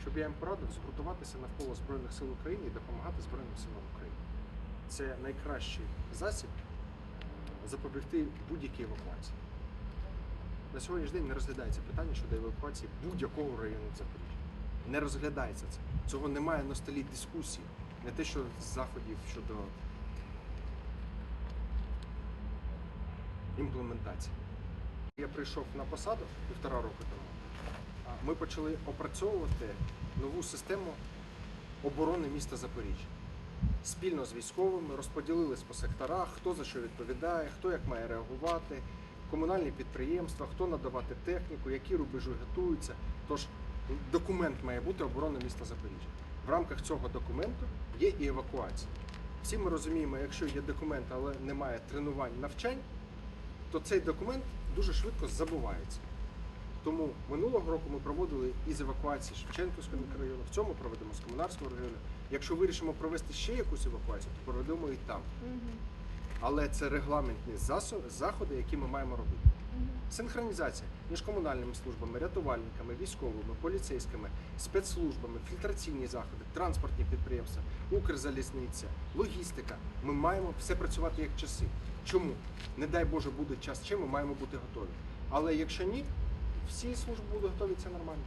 щоб я їм порадив згуртуватися навколо Збройних сил України і допомагати Збройним силам України. Це найкращий засіб запобігти будь-якій евакуації. На сьогоднішній день не розглядається питання щодо евакуації будь-якого району Запоріжжя. Не розглядається це. Цього немає на столі дискусії. Не те, що з заходів щодо імплементації. Я прийшов на посаду півтора року тому. Ми почали опрацьовувати нову систему оборони міста Запоріжжя. Спільно з військовими розподілились по секторах, хто за що відповідає, хто як має реагувати, комунальні підприємства, хто надавати техніку, які рубежі готуються. Тож документ має бути оборона міста Запоріжжя. В рамках цього документу є і евакуація. Всі ми розуміємо, якщо є документ, але немає тренувань, навчань, то цей документ дуже швидко забувається. Тому минулого року ми проводили із евакуації Шевченківського мікрорайону, в цьому проведемо з комунарського району. Якщо вирішимо провести ще якусь евакуацію, то проведемо і там. Але це регламентні заходи, які ми маємо робити. Синхронізація між комунальними службами, рятувальниками, військовими, поліцейськими, спецслужбами, фільтраційні заходи, транспортні підприємства, Укрзалізниця, логістика. Ми маємо все працювати як часи. Чому? Не дай Боже буде час, чим ми маємо бути готові. Але якщо ні, всі служби були готові, це нормально.